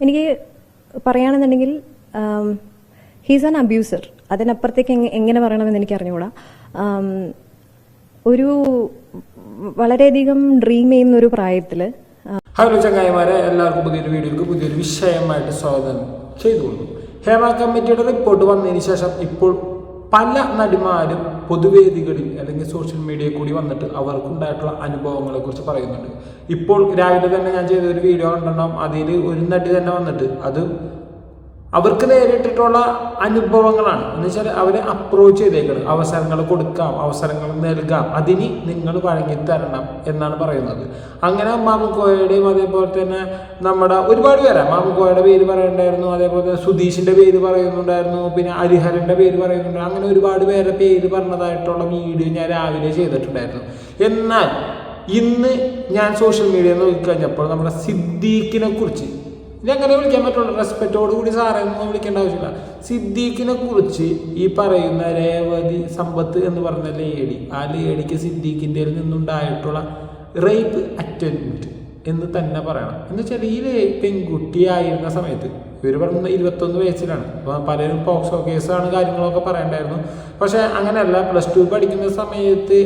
എനിക്ക് പറയുകയാണെന്നുണ്ടെങ്കിൽ he's an abuser അതിനപ്പുറത്തേക്ക് എങ്ങ- എങ്ങനെ പറയണമെന്ന് എനിക്ക് അറിഞ്ഞുകൂടാ ഒരു വളരെയധികം ഡ്രീം ചെയ്യുന്ന ഒരു പ്രായത്തിൽ ഹലോ ചങ്ങായിമാരെ എല്ലാവർക്കും പുതിയൊരു വീഡിയോക്ക് പുതിയൊരു വിഷയമായിട്ട് സ്വാഗതം ചെയ്തുകൊള്ളു ഹേമ കമ്മിറ്റിയുടെ റിപ്പോർട്ട് വന്നതിന് ശേഷം ഇപ്പോൾ പല നടിമാരും പൊതുവേദികളിൽ അല്ലെങ്കിൽ സോഷ്യൽ മീഡിയയിൽ കൂടി വന്നിട്ട് അവർക്കുണ്ടായിട്ടുള്ള അനുഭവങ്ങളെ കുറിച്ച് പറയുന്നുണ്ട്. ഇപ്പോൾ രാവിലെ തന്നെ ഞാൻ ചെയ്ത ഒരു വീഡിയോ കണ്ടിട്ടുണ്ടാകും അതിൽ ഒരു നടി തന്നെ വന്നിട്ട് അത് അവർക്ക് നേരിട്ടിട്ടുള്ള അനുഭവങ്ങളാണ്. എന്ന് വെച്ചാൽ അവരെ അപ്രോച്ച് ചെയ്തേക്കണം. അവസരങ്ങൾ കൊടുക്കാം അവസരങ്ങൾ നൽകാം. അതിന് നിങ്ങൾ വഴങ്ങി തരണം എന്നാണ് പറയുന്നത്. അങ്ങനെ മാമുക്കോയുടെയും അതേപോലെ തന്നെ നമ്മുടെ ഒരുപാട് പേരാ. മാമുക്കോയുടെ പേര് പറയുന്നുണ്ടായിരുന്നു അതേപോലെ തന്നെ സുധീഷിന്റെ പേര് പറയുന്നുണ്ടായിരുന്നു പിന്നെ ഹരിഹരന്റെ പേര് പറയുന്നുണ്ടായിരുന്നു. അങ്ങനെ ഒരുപാട് പേരുടെ പേര് പറഞ്ഞതായിട്ടുള്ള വീഡിയോ ഞാൻ രാവിലെ ചെയ്തിട്ടുണ്ടായിരുന്നു. എന്നാൽ ഇന്ന് ഞാൻ സോഷ്യൽ മീഡിയ നോക്കിക്കഴിഞ്ഞപ്പോൾ നമ്മുടെ സിദ്ദീഖിനെ കുറിച്ച് ഇനി അങ്ങനെ വിളിക്കാൻ പറ്റുള്ളൂ? റെസ്പെക്റ്റോട് കൂടി സാറേ ഒന്നും വിളിക്കേണ്ട ആവശ്യമില്ല. സിദ്ദീഖിനെ കുറിച്ച് ഈ പറയുന്ന രേവതി സമ്പത്ത് എന്ന് പറഞ്ഞ ലേഡി ആ ലേഡിക്ക് സിദ്ദീഖിന്റെ നിന്നുണ്ടായിട്ടുള്ള റേപ്പ് അറ്റംപ്റ്റ് എന്ന് തന്നെ പറയണം. എന്ന് വെച്ചാൽ ഈ പെൺകുട്ടിയായിരുന്ന സമയത്ത് ഇവർ പറഞ്ഞ ഇരുപത്തൊന്ന് വയസ്സിലാണ്. അപ്പോൾ പലരും പോക്സോ കേസാണ് കാര്യങ്ങളൊക്കെ പറയണ്ടായിരുന്നു. പക്ഷേ അങ്ങനെയല്ല പ്ലസ് ടു പഠിക്കുന്ന സമയത്ത്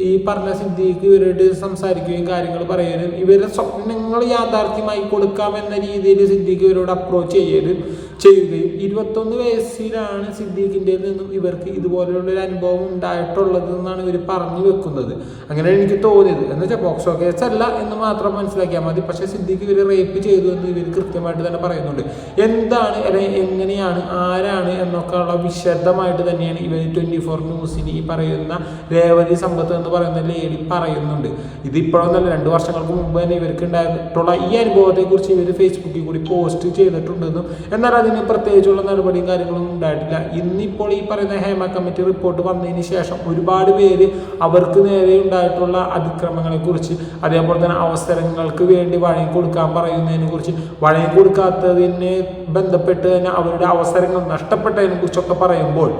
ഈ പറഞ്ഞ സിദ്ദീഖ് ഇവരോട് സംസാരിക്കുകയും കാര്യങ്ങൾ പറയുകയും ഇവരുടെ സ്വപ്നങ്ങൾ യാഥാർത്ഥ്യമായി കൊടുക്കാമെന്ന രീതിയിൽ സിദ്ദീഖ് ഇവരോട് അപ്രോച്ച് ചെയ്യുകയും ചെയ്യുകയും ഇരുപത്തൊന്ന് വയസ്സിലാണ് സിദ്ദീഖിന്റെ നിന്നും ഇവർക്ക് ഇതുപോലെയുള്ള ഒരു അനുഭവം ഉണ്ടായിട്ടുള്ളത് എന്നാണ് ഇവർ പറഞ്ഞു വെക്കുന്നത്. അങ്ങനെ എനിക്ക് തോന്നിയത്. എന്ന് വെച്ചാൽ പോക്സോ കേസ് അല്ല എന്ന് മാത്രം മനസ്സിലാക്കിയാൽ മതി. പക്ഷേ സിദ്ദീഖ് ഇവർ റേപ്പ് ചെയ്തു എന്ന് ഇവർ കൃത്യമായിട്ട് തന്നെ പറയുന്നുണ്ട്. എന്താണ് അല്ലെങ്കിൽ എങ്ങനെയാണ് ആരാണ് എന്നൊക്കെ ഉള്ള വിശദമായിട്ട് തന്നെയാണ് ഇവർ ട്വന്റി ഫോർ ന്യൂസിന് ഈ പറയുന്ന രേവതി സമ്പത്ത് എന്ന് പറയുന്ന ലേഡി പറയുന്നുണ്ട്. ഇത് തന്നെ രണ്ട് വർഷങ്ങൾക്ക് മുമ്പ് തന്നെ ഇവർക്ക് ഉണ്ടായിട്ടുള്ള ഈ അനുഭവത്തെക്കുറിച്ച് ഇവർ ഫേസ്ബുക്കിൽ കൂടി പോസ്റ്റ് ചെയ്തിട്ടുണ്ടെന്നും എന്നാൽ അതിന് പ്രത്യേകിച്ചുള്ള നടപടിയും കാര്യങ്ങളൊന്നും ഉണ്ടായിട്ടില്ല. ഇന്നിപ്പോൾ ഈ പറയുന്ന ഹേമ കമ്മിറ്റി റിപ്പോർട്ട് വന്നതിന് ശേഷം ഒരുപാട് പേര് അവർക്ക് നേരെ ഉണ്ടായിട്ടുള്ള അതിക്രമങ്ങളെ കുറിച്ച് അതേപോലെ തന്നെ അവസരങ്ങൾക്ക് വേണ്ടി വഴങ്ങി കൊടുക്കാൻ പറയുന്നതിനെ കുറിച്ച് വഴങ്ങി കൊടുക്കാത്തതിനെ ബന്ധപ്പെട്ട് തന്നെ അവരുടെ അവസരങ്ങൾ നഷ്ടപ്പെട്ടതിനെ കുറിച്ചൊക്കെ പറയുമ്പോൾ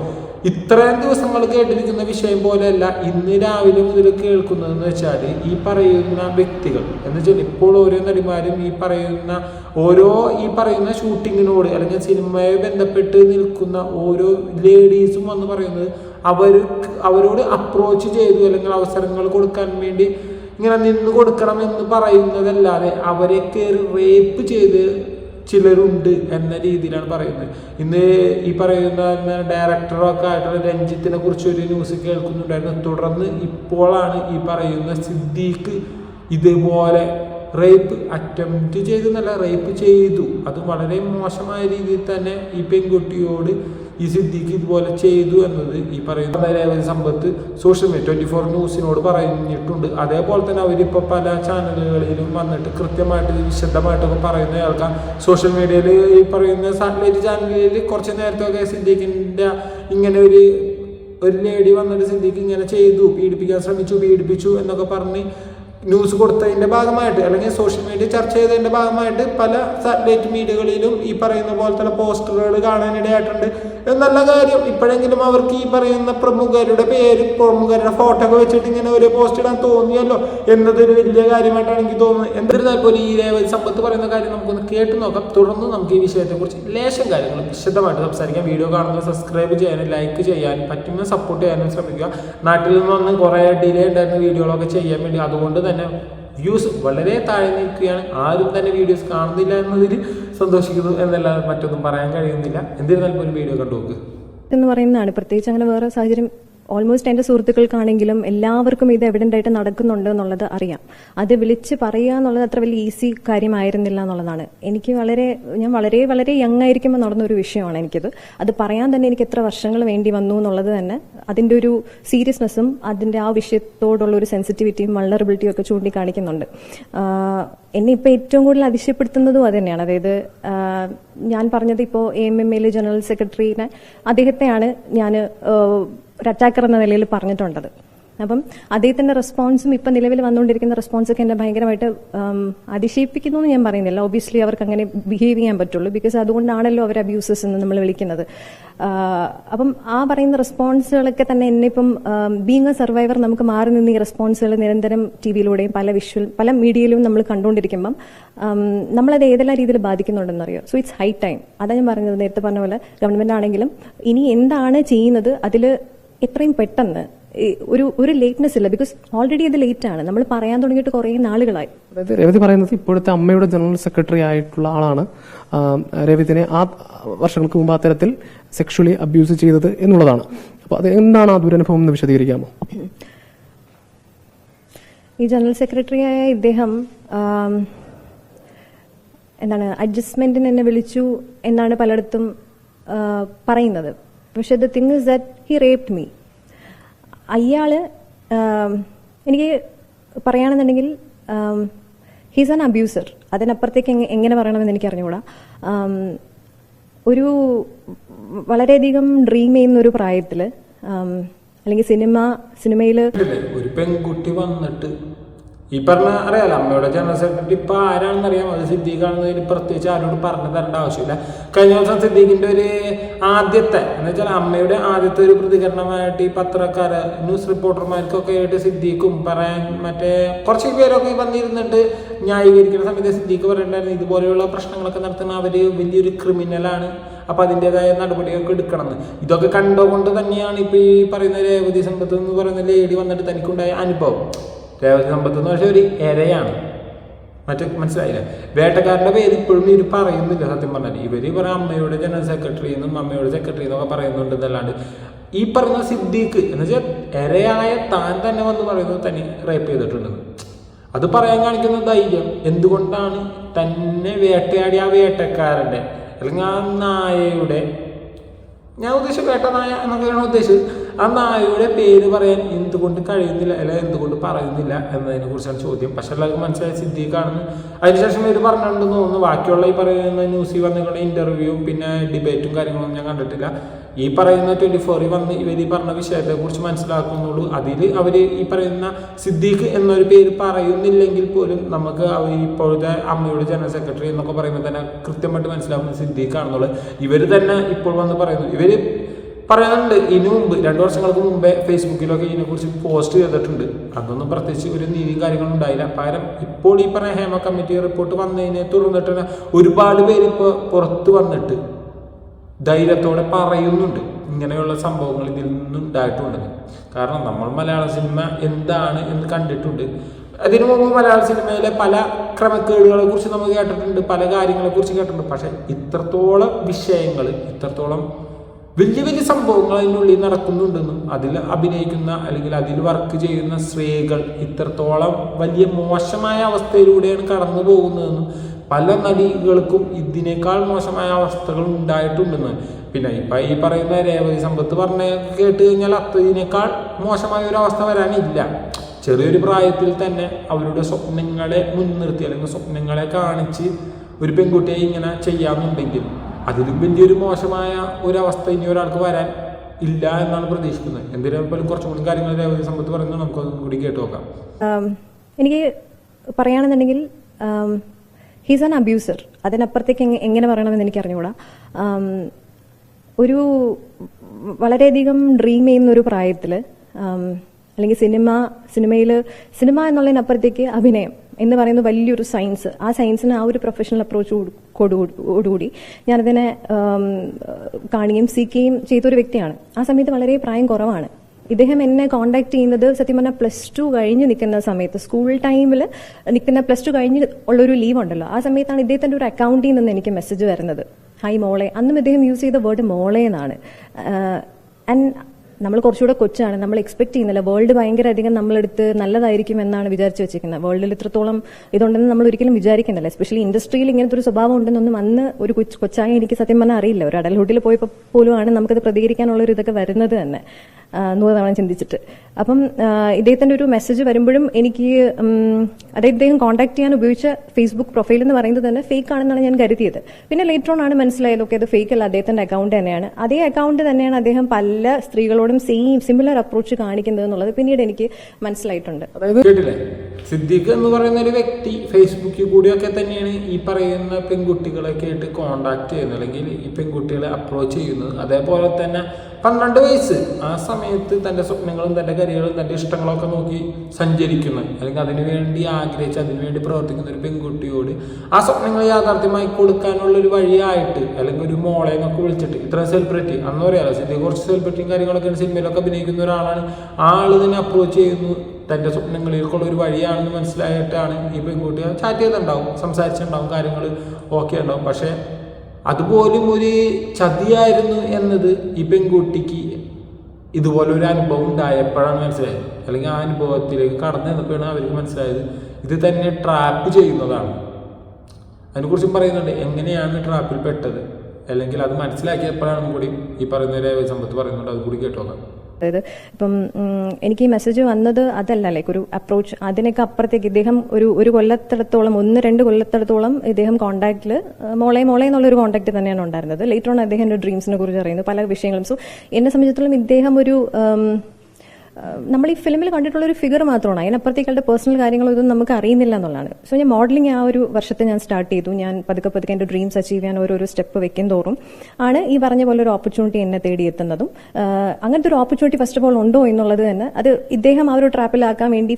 ഇത്രയും ദിവസങ്ങൾ കേട്ടിരിക്കുന്ന വിഷയം പോലെയല്ല ഇന്ന് രാവിലെ മുതൽ കേൾക്കുന്നതെന്ന് വെച്ചാൽ ഈ പറയുന്ന വ്യക്തികൾ എന്ന് വെച്ചാൽ ഇപ്പോൾ ഓരോ നടിമാരും ഈ പറയുന്ന ഓരോ ഈ പറയുന്ന ഷൂട്ടിങ്ങിനോട് അല്ലെങ്കിൽ സിനിമയെ ബന്ധപ്പെട്ട് നിൽക്കുന്ന ഓരോ ലേഡീസും എന്ന് പറയുന്നത് അവർ അവരോട് അപ്രോച്ച് ചെയ്തു അല്ലെങ്കിൽ അവസരങ്ങൾ കൊടുക്കാൻ വേണ്ടി ഇങ്ങനെ നിന്ന് കൊടുക്കണം എന്ന് പറയുന്നതല്ലാതെ അവരെ കയറി റേപ്പ് ചെയ്ത് ചിലരുണ്ട് എന്ന രീതിയിലാണ് പറയുന്നത്. ഇന്ന് ഈ പറയുന്ന ഡയറക്ടറൊക്കെ ആയിട്ടുള്ള രഞ്ജിത്തിനെ കുറിച്ച് ഒരു ന്യൂസ് കേൾക്കുന്നുണ്ടായിരുന്നു. തുടർന്ന് ഇപ്പോഴാണ് ഈ പറയുന്ന സിദ്ദീഖ് ഇതുപോലെ റേപ്പ് അറ്റംപ്റ്റ് ചെയ്തെന്നല്ല റേപ്പ് ചെയ്തു. അത് വളരെ മോശമായ രീതിയിൽ തന്നെ ഈ പെൺകുട്ടിയോട് ഈ സിദ്ദീഖ് ഇതുപോലെ ചെയ്തു എന്നത് ഈ പറയുന്ന Revathi Sampath social media twenty four ന്യൂസിനോട് പറഞ്ഞിട്ടുണ്ട്. അതേപോലെ തന്നെ അവരിപ്പോൾ പല ചാനലുകളിലും വന്നിട്ട് കൃത്യമായിട്ട് വിശദമായിട്ടൊക്കെ പറയുന്ന ആൾക്കാർ സോഷ്യൽ മീഡിയയിൽ ഈ പറയുന്ന സാറ്റലൈറ്റ് ചാനലിൽ കുറച്ച് നേരത്തെയൊക്കെ സിദ്ദീഖിന്റെ ഇങ്ങനെ ഒരു ഒരു ലേഡി വന്നിട്ട് സിദ്ദീഖ് ഇങ്ങനെ ചെയ്തു പീഡിപ്പിക്കാൻ ശ്രമിച്ചു പീഡിപ്പിച്ചു എന്നൊക്കെ പറഞ്ഞ് ന്യൂസ് കൊടുത്തതിന്റെ ഭാഗമായിട്ട് അല്ലെങ്കിൽ സോഷ്യൽ മീഡിയ ചർച്ച ചെയ്തതിന്റെ ഭാഗമായിട്ട് പല സാറ്റലൈറ്റ് മീഡിയകളിലും ഈ പറയുന്ന പോലത്തെ പോസ്റ്ററുകൾ കാണാനിടയായിട്ടുണ്ട്. എന്നല്ല കാര്യം. ഇപ്പോഴെങ്കിലും അവർക്ക് ഈ പറയുന്ന പ്രമുഖരുടെ പേര് പ്രമുഖരുടെ ഫോട്ടോ ഒക്കെ വെച്ചിട്ട് ഇങ്ങനെ ഒരു പോസ്റ്റ് ഇടാൻ തോന്നിയല്ലോ. എന്നതൊരു വലിയ കാര്യമായിട്ടാണ് എനിക്ക് തോന്നുന്നത്. എന്നിരുന്നാൽ പോലും ഈ രേവതി സമ്പത്ത് പറയുന്ന കാര്യം നമുക്കൊന്ന് കേട്ടു നോക്കാം. തുടർന്ന് നമുക്ക് ഈ വിഷയത്തെക്കുറിച്ച് ലേശം കാര്യങ്ങൾ വിശദമായിട്ട് സംസാരിക്കാം. വീഡിയോ കാണുന്നത് സബ്സ്ക്രൈബ് ചെയ്യാനും ലൈക്ക് ചെയ്യാനും പറ്റുന്ന സപ്പോർട്ട് ചെയ്യാനും ശ്രമിക്കുക. നാട്ടിൽ നിന്ന് വന്ന് കുറേ ഡിലേ ഉണ്ടായിരുന്ന വീഡിയോകളൊക്കെ ചെയ്യാൻ വേണ്ടി അതുകൊണ്ട് തന്നെ വ്യൂസ് വളരെ താഴെ നിൽക്കുകയാണ്. ആരും തന്നെ വീഡിയോസ് കാണുന്നില്ല എന്നതിൽ സന്തോഷിക്കുന്നു എന്നല്ലാതെ മറ്റൊന്നും പറയാൻ കഴിയുന്നില്ല. എന്തിരുന്നാലും ഒരു വീഡിയോ കണ്ടു നോക്ക്. എന്ന് പറയുന്നതാണ്. പ്രത്യേകിച്ച് അങ്ങനെ വേറെ സാഹചര്യം ഓൾമോസ്റ്റ് എന്റെ സുഹൃത്തുക്കൾക്കാണെങ്കിലും എല്ലാവർക്കും ഇത് എവിഡന്റ് ആയിട്ട് നടക്കുന്നുണ്ട് എന്നുള്ളത് അറിയാം. അത് വിളിച്ച് പറയുക എന്നുള്ളത് അത്ര വലിയ ഈസി കാര്യമായിരുന്നില്ല എന്നുള്ളതാണ്. എനിക്ക് വളരെ ഞാൻ വളരെ വളരെ യങ് ആയിരിക്കുമ്പോൾ നടന്ന ഒരു വിഷയമാണ് എനിക്കത്. അത് പറയാൻ തന്നെ എനിക്ക് എത്ര വർഷങ്ങൾ വേണ്ടി വന്നു എന്നുള്ളത് തന്നെ അതിന്റെ ഒരു സീരിയസ്നെസ്സും അതിന്റെ ആ വിഷയത്തോടുള്ള ഒരു സെൻസിറ്റിവിറ്റിയും വള്ളറബിലിറ്റിയും ഒക്കെ ചൂണ്ടിക്കാണിക്കുന്നുണ്ട്. എന്നെ ഇപ്പോൾ ഏറ്റവും കൂടുതൽ അതിശയപ്പെടുത്തുന്നതും അത് തന്നെയാണ്. അതായത് ഞാൻ പറഞ്ഞത് ഇപ്പോൾ A M M L general സെക്രട്ടറിനെ അദ്ദേഹത്തെയാണ് ഞാൻ ഒരു അറ്റാക്കർ എന്ന നിലയിൽ പറഞ്ഞിട്ടുണ്ടത് അപ്പം അദ്ദേഹത്തിന്റെ റെസ്പോൺസും ഇപ്പം നിലവിൽ വന്നുകൊണ്ടിരിക്കുന്ന റെസ്പോൺസൊക്കെ എന്നെ ഭയങ്കരമായിട്ട് അതിശയിപ്പിക്കുന്നു എന്ന് ഞാൻ പറയുന്നില്ല. ഒബിയസ്ലി അവർക്ക് അങ്ങനെ ബിഹേവ് ചെയ്യാൻ പറ്റുള്ളൂ. ബിക്കോസ് അതുകൊണ്ടാണല്ലോ അവർ അബ്യൂസസ് എന്ന് നമ്മൾ വിളിക്കുന്നത്. അപ്പം ആ പറയുന്ന റെസ്പോൺസുകളൊക്കെ തന്നെ എന്നെ ഇപ്പം ബീങ് എ സർവൈവർ നമുക്ക് മാറി നിന്ന് ഈ റെസ്പോൺസുകൾ നിരന്തരം ടി വിയിലൂടെയും പല വിഷ്വൽ പല മീഡിയയിലും നമ്മൾ കണ്ടുകൊണ്ടിരിക്കുമ്പം നമ്മളത് ഏതെല്ലാം രീതിയിൽ ബാധിക്കുന്നുണ്ടെന്നറിയോ? സോ ഇറ്റ്സ് ഹൈ ടൈം അതാ ഞാൻ പറഞ്ഞത് നേരത്തെ പറഞ്ഞ പോലെ ഗവൺമെന്റ് ആണെങ്കിലും ഇനി എന്താണ് ചെയ്യുന്നത്? അതിൽ എത്രയും പെട്ടെന്ന് ഒരു ഒരു ലേറ്റ്നെസ് ഇല്ല. ബിക്കോസ് ഓൾറെഡി അത് ലേറ്റ് ആണ്. നമ്മൾ പറയാൻ തുടങ്ങിയിട്ട് കുറേ നാളുകളായി. അതായത് രവതി പറയുന്നത് ഇപ്പോഴത്തെ അമ്മയുടെ ജനറൽ സെക്രട്ടറി ആയിട്ടുള്ള ആളാണ്. രവിതിനെ ആ വർഷങ്ങൾക്ക് മുമ്പ് അത്തരത്തിൽ സെക്ഷലി അബ്യൂസ് ചെയ്തത് എന്നുള്ളതാണ്. അപ്പൊ അത് എന്താണ് ആ ദുരനുഭവം എന്ന് വിശദീകരിക്കാമോ? ഈ ജനറൽ സെക്രട്ടറിയായ ഇദ്ദേഹം എന്താണ് അഡ്ജസ്റ്റ്മെന്റിന് എന്നെ വിളിച്ചു എന്നാണ് പലയിടത്തും പറയുന്നത്. പക്ഷെ the thing is that he raped me അയാൾ ആം, എനിക്ക് പറയുകയാണെന്നുണ്ടെങ്കിൽ ഹീസ് ആൻ അബ്യൂസർ അതിനപ്പുറത്തേക്ക് എങ്ങ- എങ്ങനെ പറയണമെന്ന് എനിക്ക് അറിഞ്ഞുകൂടാ ഒരു വളരെയധികം ഡ്രീം ചെയ്യുന്ന ഒരു പ്രായത്തിൽ അല്ലെങ്കിൽ സിനിമ സിനിമയിൽ? ഒരു പെൺകുട്ടി വന്നിട്ട് ഈ പറഞ്ഞ അറിയാലോ അമ്മയുടെ ജനറൽ സെക്രട്ടറി ഇപ്പൊ ആരാണെന്ന് അറിയാം അത് സിദ്ദീഖാണെന്നതിന് പ്രത്യേകിച്ച് ആരോട് പറഞ്ഞു തരേണ്ട ആവശ്യമില്ല. കഴിഞ്ഞ ദിവസം സിദ്ദീഖിന്റെ ഒരു ആദ്യത്തെ എന്ന് വെച്ചാൽ അമ്മയുടെ ആദ്യത്തെ ഒരു പ്രതികരണമായിട്ട് ഈ പത്രക്കാര് ന്യൂസ് റിപ്പോർട്ടർമാർക്കൊക്കെ ആയിട്ട് സിദ്ദീഖും പറയാൻ മറ്റേ കുറച്ച് പേരൊക്കെ വന്നിരുന്നിട്ട് ന്യായീകരിക്കുന്ന സമയത്ത് സിദ്ദീഖ് പറയണ്ടായിരുന്നു ഇതുപോലെയുള്ള പ്രശ്നങ്ങളൊക്കെ നടത്തുന്ന അവർ വലിയൊരു ക്രിമിനലാണ്. അപ്പൊ അതിന്റെതായ നടപടിയൊക്കെ എടുക്കണം ഇതൊക്കെ കണ്ടുകൊണ്ട് തന്നെയാണ് ഇപ്പൊ ഈ പറയുന്ന രേവതി സമ്പത്ത് എന്ന് പറയുന്ന ലേഡി വന്നിട്ട് തനിക്കുണ്ടായ അനുഭവം. രേവതി സമ്പത്ത് എന്ന് വെച്ചാൽ ഒരു ഇരയാണ് മറ്റേ മനസ്സിലായില്ല? വേട്ടക്കാരുടെ പേര് ഇപ്പോഴും ഇവർ പറയുന്നില്ല സത്യം പറഞ്ഞാൽ. ഇവർ പറയാം അമ്മയുടെ ജനറൽ സെക്രട്ടറി എന്നും അമ്മയുടെ സെക്രട്ടറി എന്നൊക്കെ പറയുന്നുണ്ട് എന്നല്ലാണ്ട്. ഈ പറഞ്ഞ സിദ്ദീഖ് എന്ന് വെച്ചാൽ ഇരയായ താൻ തന്നെ വന്ന് പറയുന്നത് തനി റേപ്പ് ചെയ്തിട്ടുണ്ട് അത് പറയാൻ കാണിക്കുന്ന ധൈര്യം എന്തുകൊണ്ടാണ് തന്നെ വേട്ടയാടി ആ വേട്ടക്കാരന്റെ അല്ലെങ്കിൽ ആ നായയുടെ ഞാൻ ഉദ്ദേശിച്ച വേട്ട നായ എന്നൊക്കെയാണ് ഉദ്ദേശിച്ചത്. ആ നായയുടെ പേര് പറയാൻ എന്തുകൊണ്ട് കഴിയുന്നില്ല അല്ല? എന്തുകൊണ്ട് പറയുന്നില്ല എന്നതിനെ കുറിച്ചാണ് ചോദ്യം. പക്ഷെ എല്ലാവർക്കും മനസ്സിലായ സിദ്ദീഖാണെന്ന് അതിനുശേഷം ഇവർ പറഞ്ഞിട്ടുണ്ടെന്ന് തോന്നുന്നു. ബാക്കിയുള്ള ഈ പറയുന്ന ന്യൂസിൽ വന്നിട്ടുള്ള ഇന്റർവ്യൂവും പിന്നെ ഡിബേറ്റും കാര്യങ്ങളൊന്നും ഞാൻ കണ്ടിട്ടില്ല. ഈ പറയുന്ന ട്വന്റി ഫോറിൽ വന്ന് ഇവർ ഈ പറഞ്ഞ വിഷയത്തെ കുറിച്ച് മനസ്സിലാക്കുന്നുള്ളൂ. അതിൽ അവർ ഈ പറയുന്ന സിദ്ദീഖ് എന്നൊരു പേര് പറയുന്നില്ലെങ്കിൽ പോലും നമുക്ക് അവർ ഇപ്പോഴത്തെ അമ്മയുടെ ജനറൽ സെക്രട്ടറി എന്നൊക്കെ പറയുമ്പോൾ തന്നെ കൃത്യമായിട്ട് മനസ്സിലാവുന്ന സിദ്ദീഖ് ആണെന്നുള്ളത് ഇവർ തന്നെ ഇപ്പോൾ വന്ന് പറയുന്നു. ഇവർ പറയാനുണ്ട് ഇതിനു മുമ്പ് രണ്ടു വർഷങ്ങൾക്ക് മുമ്പേ ഫേസ്ബുക്കിലൊക്കെ ഇതിനെക്കുറിച്ച് പോസ്റ്റ് ചെയ്തിട്ടുണ്ട്. അതൊന്നും പ്രത്യേകിച്ച് ഒരു നീതിയും കാര്യങ്ങളും ഉണ്ടായില്ല. പകരം ഇപ്പോൾ ഈ പറഞ്ഞ ഹേമ കമ്മിറ്റി റിപ്പോർട്ട് വന്നതിനെ തുടർന്നിട്ട് തന്നെ ഒരുപാട് പേര് ഇപ്പോൾ പുറത്ത് വന്നിട്ട് ധൈര്യത്തോടെ പറയുന്നുണ്ട്. ഇങ്ങനെയുള്ള സംഭവങ്ങൾ ഇതിൽ നിന്നും ഉണ്ടായിട്ടുണ്ടെന്ന് കാരണം നമ്മൾ മലയാള സിനിമ എന്താണ് എന്ന് കണ്ടിട്ടുണ്ട്. അതിനു മുമ്പ് മലയാള സിനിമയിലെ പല ക്രമക്കേടുകളെ കുറിച്ച് നമ്മൾ കേട്ടിട്ടുണ്ട് പല കാര്യങ്ങളെ കുറിച്ച് കേട്ടിട്ടുണ്ട്. പക്ഷെ ഇത്രത്തോളം വിഷയങ്ങൾ ഇത്രത്തോളം വലിയ വലിയ സംഭവങ്ങൾ അതിനുള്ളിൽ നടക്കുന്നുണ്ടെന്നും അതിൽ അഭിനയിക്കുന്ന അല്ലെങ്കിൽ അതിൽ വർക്ക് ചെയ്യുന്ന സ്ത്രീകൾ ഇത്രത്തോളം വലിയ മോശമായ അവസ്ഥയിലൂടെയാണ് കടന്നു പോകുന്നതെന്നും പല നടികൾക്കും ഇതിനേക്കാൾ മോശമായ അവസ്ഥകൾ ഉണ്ടായിട്ടുണ്ടെന്ന്. പിന്നെ ഇപ്പൊ ഈ പറയുന്ന രേവതി സമ്പത്ത് പറഞ്ഞ കേട്ട് കഴിഞ്ഞാൽ അത്തതിനേക്കാൾ മോശമായ ഒരു അവസ്ഥ വരാനില്ല. ചെറിയൊരു പ്രായത്തിൽ തന്നെ അവരുടെ സ്വപ്നങ്ങളെ മുൻനിർത്തി അല്ലെങ്കിൽ സ്വപ്നങ്ങളെ കാണിച്ച് ഒരു പെൺകുട്ടിയെ ഇങ്ങനെ ചെയ്യാമെന്നുണ്ടെങ്കിൽ അതിലും വലിയൊരു മോശമായ ഒരവസ്ഥ ഇനി ഒരാൾക്ക് വരാൻ ഇല്ല എന്നാണ് പ്രതീക്ഷിക്കുന്നത്. എന്തിനാലും പോലും കുറച്ചും കൂടി കാര്യങ്ങൾ രേവതി സമ്പത്ത് പറയുന്നത് നമുക്ക് കൂടി കേട്ട് നോക്കാം. എനിക്ക് പറയുകയാണെന്നുണ്ടെങ്കിൽ ഹീസ് ആൻ അബ്യൂസർ അതിനപ്പുറത്തേക്ക് എങ്ങ- എങ്ങനെ പറയണമെന്ന് എനിക്ക് അറിഞ്ഞുകൂടാ. ഒരു വളരെയധികം ഡ്രീം ചെയ്യുന്ന ഒരു പ്രായത്തിൽ അല്ലെങ്കിൽ സിനിമ സിനിമയിൽ സിനിമ എന്നുള്ളതിനപ്പുറത്തേക്ക് അഭിനയം. എന്ന് പറയുന്ന വലിയൊരു സയൻസ് ആ സയൻസിന് ആ ഒരു പ്രൊഫഷണൽ അപ്രോച്ച് കൊടുകൂടി. ഞാനതിനെ കാണുകയും സീക്കുകയും ചെയ്തൊരു വ്യക്തിയാണ്. ആ സമയത്ത് വളരെ പ്രായം കുറവാണ്. ഇദ്ദേഹം എന്നെ കോണ്ടാക്ട് ചെയ്യുന്നത് സത്യം പറഞ്ഞാൽ പ്ലസ് ടു കഴിഞ്ഞ് നിൽക്കുന്ന സമയത്ത്. സ്കൂൾ ടൈമിൽ നിൽക്കുന്ന പ്ലസ് ടു കഴിഞ്ഞ് ഉള്ളൊരു ലീവ് ഉണ്ടല്ലോ. ആ സമയത്താണ് ഇദ്ദേഹത്തിന്റെ ഒരു അക്കൗണ്ടിൽ നിന്ന് എനിക്ക് മെസ്സേജ് വരുന്നത്. ഹായ് മോളെ. അന്നും ഇദ്ദേഹം യൂസ് ചെയ്ത വേർഡ് മോളെ എന്നാണ്. ആൻഡ് നമ്മൾ കുറച്ചുകൂടെ കൊച്ചാണ്. നമ്മൾ എക്സ്പെക്ട് ചെയ്യുന്നില്ല. വേൾഡ് ഭയങ്കര അധികം നമ്മളെടുത്ത് നല്ലതായിരിക്കും എന്നാണ് വിചാരിച്ചു വെച്ചിരിക്കുന്നത്. വേൾഡിൽ ഇത്രത്തോളം ഇതുണ്ടെന്ന് നമ്മൾ ഒരിക്കലും വിചാരിക്കുന്നില്ല. എസ്പെഷ്യലി ഇൻഡസ്ട്രിയിൽ ഇങ്ങനത്തെ ഒരു സ്വഭാവം ഉണ്ടെന്നൊന്നും അന്ന് ഒരു കൊച്ചായി എനിക്ക് സത്യം പറഞ്ഞാൽ അറിയില്ല. ഒരു അഡൽഹുഡിൽ പോയപ്പോൾ പോലും ആണ് നമുക്കത് പ്രതികരിക്കാനുള്ള ഒരു ഇതൊക്കെ വരുന്നത് തന്നെ. നൂറ് തവണ ചിന്തിച്ചിട്ട്. അപ്പം ഇദ്ദേഹത്തിന്റെ ഒരു മെസ്സേജ് വരുമ്പോഴും എനിക്ക് അതായത് ഇദ്ദേഹം കോൺടാക്ട് ചെയ്യാൻ ഉപയോഗിച്ച ഫേസ്ബുക്ക് പ്രൊഫൈൽ എന്ന് പറയുന്നത് തന്നെ ഫേക്ക് ആണെന്നാണ് ഞാൻ കരുതിയത്. പിന്നെ ലേറ്റർ ഓൺ ആണ് മനസ്സിലായത് ഓക്കെ അത് ഫേക്ക് അല്ല അദ്ദേഹത്തിന്റെ അക്കൗണ്ട് തന്നെയാണ്. അതേ അക്കൗണ്ട് തന്നെയാണ് അദ്ദേഹം പല സ്ത്രീകളോടും സെയിം സിമിലർ അപ്രോച്ച് കാണിക്കുന്നത് എന്നുള്ളത് പിന്നീട് എനിക്ക് മനസ്സിലായിട്ടുണ്ട്. കേട്ടില്ലേ? സിദ്ദീഖ് എന്ന് പറയുന്ന ഒരു വ്യക്തി ഫേസ്ബുക്കിൽ കൂടിയൊക്കെ തന്നെയാണ് ഈ പറയുന്ന പെൺകുട്ടികളൊക്കെ ആയിട്ട് കോണ്ടാക്ട് ചെയ്യുന്നത് അല്ലെങ്കിൽ ഈ പെൺകുട്ടികളെ അപ്രോച്ച് ചെയ്യുന്നത്. അതേപോലെ തന്നെ പന്ത്രണ്ട് വയസ്സ്. ആ സമയത്ത് തന്റെ സ്വപ്നങ്ങളും തന്റെ കരിയറും തന്റെ ഇഷ്ടങ്ങളൊക്കെ നോക്കി സഞ്ചരിക്കുന്ന. അല്ലെങ്കിൽ അതിനു വേണ്ടി ആഗ്രഹിച്ച് അതിനു വേണ്ടി പ്രവർത്തിക്കുന്ന ഒരു പെൺകുട്ടിയോട് ആ സ്വപ്നങ്ങൾ യാഥാർത്ഥ്യമായി കൊടുക്കാനുള്ള ഒരു വഴിയായിട്ട് അല്ലെങ്കിൽ ഒരു മോളെ എന്നൊക്കെ വിളിച്ചിട്ട് ഇത്ര സെലിബ്രിറ്റി അന്ന് പറയാമല്ലോ സിദ്ദീഖ് കുറച്ച് സെലിബ്രിറ്റിയും കാര്യങ്ങളൊക്കെ സിനിമയിലൊക്കെ അഭിനയിക്കുന്ന ഒരാളാണ്. ആൾ ഇതിനെ അപ്രോച്ച് ചെയ്യുന്നു. തന്റെ സ്വപ്നങ്ങളിലേക്കുള്ള ഒരു വഴിയാണെന്ന് മനസ്സിലായിട്ടാണ് ഈ പെൺകുട്ടി ചാറ്റ് ചെയ്തിട്ടുണ്ടാവും സംസാരിച്ചിട്ടുണ്ടാവും കാര്യങ്ങൾ ഓക്കെ ഉണ്ടാവും പക്ഷേ അതുപോലും ഒരു ചതിയായിരുന്നു എന്നത് ഈ പെൺകുട്ടിക്ക് ഇതുപോലെ ഒരു അനുഭവം ഉണ്ടായപ്പോഴാണ് മനസ്സിലായത്. അല്ലെങ്കിൽ ആ അനുഭവത്തിലേക്ക് കടന്നു ചെന്നപ്പോഴാണ് അവർക്ക് മനസ്സിലായത്. ഇത് തന്നെ ട്രാപ്പ് ചെയ്യുന്നതാണ്. അതിനെക്കുറിച്ചും പറയുന്നുണ്ട് എങ്ങനെയാണ് ട്രാപ്പിൽ പെട്ടത്? അല്ലെങ്കിൽ അത് മനസ്സിലാക്കിയപ്പോഴാണ് കൂടി ഈ പറയുന്ന രേവ സമ്പത്ത് പറയുന്നുണ്ട്. അതും കൂടി കേട്ടോക്കാം. അതായത് ഇപ്പം എനിക്ക് ഈ മെസ്സേജ് വന്നത് അതല്ല ലൈക്ക് ഒരു അപ്രോച്ച് അതിനൊക്കെ അപ്പുറത്തേക്ക് ഇദ്ദേഹം ഒരു ഒരു കൊല്ലത്തിടത്തോളം ഒന്ന് രണ്ട് കൊല്ലത്തിടത്തോളം ഇദ്ദേഹം കോൺടാക്റ്റിൽ മോളെ മോളെ എന്നുള്ള ഒരു കോൺടാക്ട് തന്നെയാണ് ഉണ്ടായിരുന്നത്. ലേറ്റർ ഓൺ അദ്ദേഹം ഡ്രീംസിനെ കുറിച്ച് അറിയുന്നത് പല വിഷയങ്ങളും. സോ എന്നെ സംബന്ധിച്ചിടത്തോളം ഇദ്ദേഹം ഒരു നമ്മൾ ഈ ഫിലിമിൽ കണ്ടിട്ടുള്ള ഒരു ഫിഗർ മാത്രമാണ്. അതിനപ്പുറത്തേക്കുള്ള പേഴ്സണൽ കാര്യങ്ങളോ ഇതൊന്നും നമുക്ക് അറിയുന്നില്ല എന്നുള്ളതാണ്. സോ ഞാൻ മോഡലിംഗ് ആ ഒരു വർഷത്തെ ഞാൻ സ്റ്റാർട്ട് ചെയ്തു. ഞാൻ പതുക്കെ പതുക്കെ എന്റെ ഡ്രീംസ് അച്ചീവ് ചെയ്യാൻ ഓരോരോ സ്റ്റെപ്പ് വെക്കും തോറും ആണ് ഈ പറഞ്ഞ പോലെ ഒരു ഓപ്പർച്യൂണിറ്റി എന്നെ തേടിയെത്തുന്നതും അങ്ങനത്തെ ഒരു ഓപ്പർച്യൂണിറ്റി ഫസ്റ്റ് ഓഫ് ഓൾ ഉണ്ടോ എന്നുള്ളത് തന്നെ അത് ഇദ്ദേഹം ആ ഒരു ട്രാപ്പിലാക്കാൻ വേണ്ടി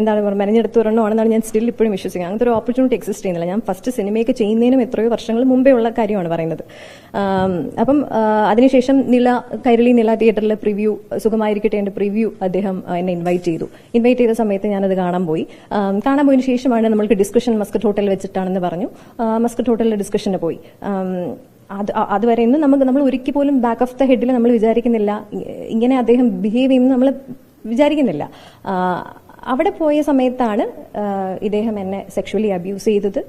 എന്താണ് പറയുക വരണോ ആണെന്നാണ് ഞാൻ സ്റ്റിൽ ഇപ്പോഴും വിശ്വസിക്കുന്നത്. അങ്ങനത്തെ ഒരു ഓപ്പർച്യൂണിറ്റി എക്സിസ്റ്റ് ചെയ്യുന്നില്ല. ഞാൻ ഫസ്റ്റ് സിനിമയൊക്കെ ചെയ്യുന്നതിനും എത്രയോ വർഷങ്ങൾ മുമ്പേ ഉള്ള കാര്യമാണ് പറയുന്നത്. അപ്പം അതിനുശേഷം നില കൈരളി നില തിയേറ്ററിലെ പ്രിവ്യൂ സുഖമായിരിക്കട്ടെ എന്റെ പ്രിവ്യൂ അദ്ദേഹം എന്നെ ഇൻവൈറ്റ് ചെയ്തു. ഇൻവൈറ്റ് ചെയ്ത സമയത്ത് ഞാനത് കാണാൻ പോയി. കാണാൻ പോയതിനു ശേഷമാണ് നമ്മൾക്ക് ഡിസ്കഷൻ മസ്കറ്റ് ഹോട്ടലിൽ വെച്ചിട്ടാണെന്ന് പറഞ്ഞു. മസ്ക് മസ്കറ്റ് ഹോട്ടലിലെ ഡിസ്കഷന് പോയി. അത് അതുവരെ ഇന്ന് നമുക്ക് നമ്മൾ ഒരിക്കൽ പോലും ബാക്ക് ഓഫ് ദ ഹെഡിൽ നമ്മൾ വിചാരിക്കുന്നില്ല. ഇങ്ങനെ അദ്ദേഹം ബിഹേവ് ചെയ്യുമെന്ന് നമ്മൾ വിചാരിക്കുന്നില്ല. അവിടെ പോയ സമയത്താണ് ഇദ്ദേഹം എന്നെ സെക്ഷുവലി അബ്യൂസ് ചെയ്തത്.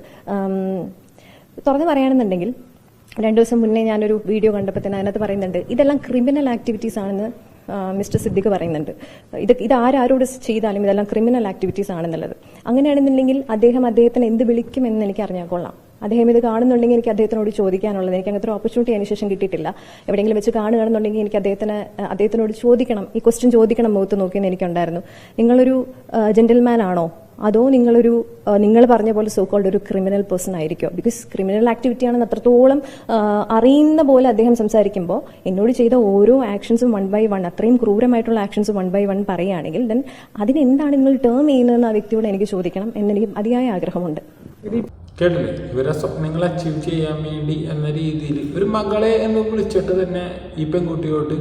തുറന്നു പറയുകയാണെന്നുണ്ടെങ്കിൽ രണ്ടു ദിവസം മുന്നേ ഞാനൊരു വീഡിയോ കണ്ടപ്പോൾ തന്നെ അതിനകത്ത് പറയുന്നുണ്ട് ഇതെല്ലാം ക്രിമിനൽ ആക്ടിവിറ്റീസ് ആണെന്ന് മിസ്റ്റർ സിദ്ദിഖ് പറയുന്നുണ്ട്. ഇത് ഇത് ആരാരോട് ചെയ്താലും ഇതെല്ലാം ക്രിമിനൽ ആക്ടിവിറ്റീസ് ആണെന്നുള്ളത്. അങ്ങനെയാണെന്നുണ്ടെങ്കിൽ അദ്ദേഹം അദ്ദേഹത്തിന് എന്ത് വിളിക്കുമെന്ന് എനിക്ക് അറിഞ്ഞാൽ കൊള്ളാം. അദ്ദേഹം ഇത് കാണുന്നുണ്ടെങ്കിൽ എനിക്ക് അദ്ദേഹത്തിനോട് ചോദിക്കാനുള്ളത് എനിക്ക് അങ്ങനത്തെ ഒരു ഓപ്പർച്യൂണിറ്റി അതിന് ശേഷം കിട്ടിയിട്ടില്ല. എവിടെയെങ്കിലും വെച്ച് കാണുകയാണെന്നുണ്ടെങ്കിൽ എനിക്ക് അദ്ദേഹത്തിന് അദ്ദേഹത്തിനോട് ചോദിക്കണം. ഈ ക്വസ്റ്റ്യൻ ചോദിക്കണം മുഖത്ത് നോക്കിയെന്ന് എനിക്കുണ്ടായിരുന്നു. നിങ്ങളൊരു ജെന്റിൽമാൻ ആണോ? അതോ നിങ്ങളൊരു നിങ്ങൾ പറഞ്ഞ പോലെ സോക്കോൾഡ് ഒരു ക്രിമിനൽ പേഴ്സൺ ആയിരിക്കും? ബിക്കോസ് ക്രിമിനൽ ആക്ടിവിറ്റി ആണെന്ന് അത്രത്തോളം അറിയുന്ന പോലെ അദ്ദേഹം സംസാരിക്കുമ്പോൾ എന്നോട് ചെയ്ത ഓരോ ആക്ഷൻസും വൺ ബൈ വൺ അത്രയും ക്രൂരമായിട്ടുള്ള ആക്ഷൻസ് വൺ ബൈ വൺ പറയുകയാണെങ്കിൽ ദെൻ അതിനെന്താണ് നിങ്ങൾ ടേം ചെയ്യുന്നതെന്ന് ആ വ്യക്തിയോട് എനിക്ക് ചോദിക്കണം എന്നെനിക്ക് അതിയായ ആഗ്രഹമുണ്ട്. കേട്ടില്ലേ? ഇവരെ സ്വപ്നങ്ങൾ അച്ചീവ് ചെയ്യാൻ വേണ്ടി എന്ന രീതിയിൽ ഒരു മകളെ എന്ന് വിളിച്ചിട്ട് തന്നെ ഈ പെൺകുട്ടിയോട്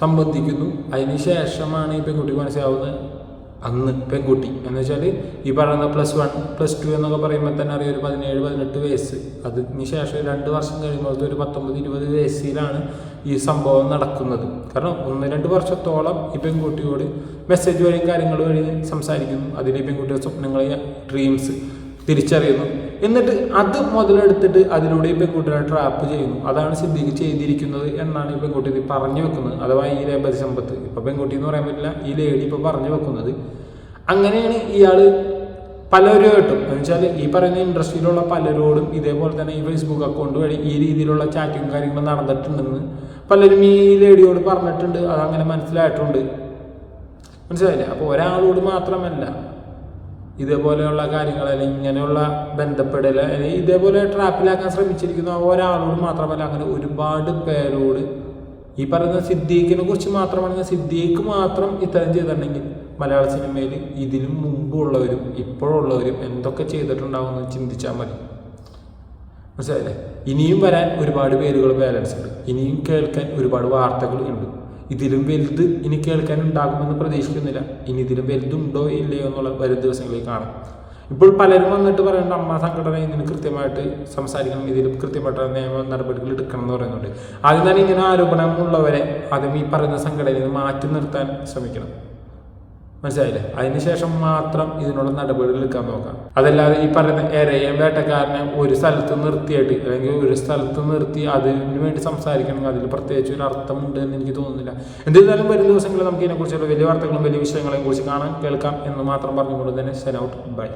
സംബന്ധിക്കുന്നു. അതിനുശേഷമാണ് ഈ പെൺകുട്ടി മനസ്സിലാവുന്നത്. അന്ന് പെൺകുട്ടി. എന്ന് വെച്ചാൽ ഈ പറയുന്ന പ്ലസ് വൺ പ്ലസ് ടു എന്നൊക്കെ പറയുമ്പോൾ തന്നെ അറിയാം ഒരു പതിനേഴ് പതിനെട്ട് വയസ്സ്. അതിന് ശേഷം രണ്ട് വർഷം കഴിയുമ്പോൾ ഒരു പത്തൊമ്പത് ഇരുപത് വയസ്സിലാണ് ഈ സംഭവം നടക്കുന്നത്. കാരണം ഒന്ന് രണ്ട് വർഷത്തോളം ഈ പെൺകുട്ടിയോട് മെസ്സേജ് വഴിയും കാര്യങ്ങൾ വഴി സംസാരിക്കുന്നു. അതിൽ ഈ പെൺകുട്ടിയുടെ സ്വപ്നങ്ങളെ ഡ്രീംസ് തിരിച്ചറിയുന്നു. എന്നിട്ട് അത് മുതലെടുത്തിട്ട് അതിലൂടെ ഈ പെൺകുട്ടിയെ ട്രാപ്പ് ചെയ്യുന്നു. അതാണ് സിദ്ധിക്ക് ചെയ്തിരിക്കുന്നത് എന്നാണ് ഈ പെൺകുട്ടി ഇത് പറഞ്ഞു വെക്കുന്നത്. അഥവാ ഈ രേപതി സമ്പത്ത്. ഇപ്പൊ പെൺകുട്ടി എന്ന് പറയാൻ പറ്റില്ല ഈ ലേഡി ഇപ്പൊ പറഞ്ഞു വെക്കുന്നത്. അങ്ങനെയാണ് ഇയാൾ പലരുമായിട്ടും എന്ന് വെച്ചാൽ ഈ പറയുന്ന ഇൻഡസ്ട്രിയിലുള്ള പലരോടും ഇതേപോലെ തന്നെ ഈ ഫേസ്ബുക്ക് അക്കൗണ്ട് വഴി ഈ രീതിയിലുള്ള ചാറ്റും കാര്യങ്ങളും നടന്നിട്ടുണ്ടെന്ന് പലരും ഈ ലേഡിയോട് പറഞ്ഞിട്ടുണ്ട്. അതങ്ങനെ മനസ്സിലായിട്ടുണ്ട്. മനസ്സിലായില്ലേ? അപ്പോൾ ഒരാളോട് മാത്രമല്ല ഇതേപോലെയുള്ള കാര്യങ്ങൾ അല്ലെങ്കിൽ ഇങ്ങനെയുള്ള ബന്ധപ്പെടൽ അല്ലെങ്കിൽ ഇതേപോലെ ട്രാപ്പിലാക്കാൻ ശ്രമിച്ചിരിക്കുന്ന ഒരാളോട് മാത്രമല്ല അങ്ങനെ ഒരുപാട് പേരോട് ഈ പറയുന്ന സിദ്ദീഖിനെ കുറിച്ച് മാത്രമാണെങ്കിൽ സിദ്ദീഖ് മാത്രം ഇത്തരം ചെയ്തിട്ടുണ്ടെങ്കിൽ മലയാള സിനിമയിൽ ഇതിനു മുമ്പുള്ളവരും ഇപ്പോഴുള്ളവരും എന്തൊക്കെ ചെയ്തിട്ടുണ്ടാവുമെന്ന് ചിന്തിച്ചാൽ മതി. മനസ്സിലായില്ലേ? ഇനിയും വരാൻ ഒരുപാട് പേരുകൾ ബാലൻസ് ഉണ്ട്. ഇനിയും കേൾക്കാൻ ഒരുപാട് വാർത്തകൾ ഉണ്ട്. ഇതിലും വലുത് ഇനി കേൾക്കാനുണ്ടാകുമെന്ന് പ്രതീക്ഷിക്കുന്നില്ല. ഇനി ഇതിലും വലുതുണ്ടോ ഇല്ലയോ എന്നുള്ള വരും ദിവസങ്ങളിൽ കാണാം. ഇപ്പോൾ പലരും വന്നിട്ട് പറയുന്നത് അമ്മ സംഘടന ഇതിന് കൃത്യമായിട്ട് സംസാരിക്കണം ഇതിൽ കൃത്യമായിട്ട് നിയമ നടപടികൾ എടുക്കണം എന്ന് പറയുന്നുണ്ട്. ആദ്യം തന്നെ ഇങ്ങനെ ആരോപണമുള്ളവരെ ആദ്യം ഈ പറയുന്ന സംഘടനയിൽ നിന്ന് മാറ്റി നിർത്താൻ ശ്രമിക്കണം. മനസ്സിലായില്ലേ? അതിനുശേഷം മാത്രം ഇതിനുള്ള നടപടികൾ എടുക്കാൻ നോക്കാം. അതല്ലാതെ ഈ പറയുന്ന എരയം വേട്ടക്കാരനെ ഒരു സ്ഥലത്ത് നിർത്തിയിട്ട് അല്ലെങ്കിൽ ഒരു സ്ഥലത്ത് നിർത്തി അതിന് വേണ്ടി സംസാരിക്കണമെങ്കിൽ അതിൽ പ്രത്യേകിച്ച് ഒരു അർത്ഥമുണ്ട് എന്ന് എനിക്ക് തോന്നുന്നില്ല. എന്തായാലും വരും ദിവസങ്ങളിൽ നമുക്ക് ഇതിനെക്കുറിച്ചുള്ള വലിയ വാർത്തകളും വലിയ വിഷയങ്ങളെയും കുറിച്ച് കാണാൻ കേൾക്കാം എന്ന് മാത്രം പറഞ്ഞുകൊണ്ട് തന്നെ സെൻ ഔട്ട് ബൈ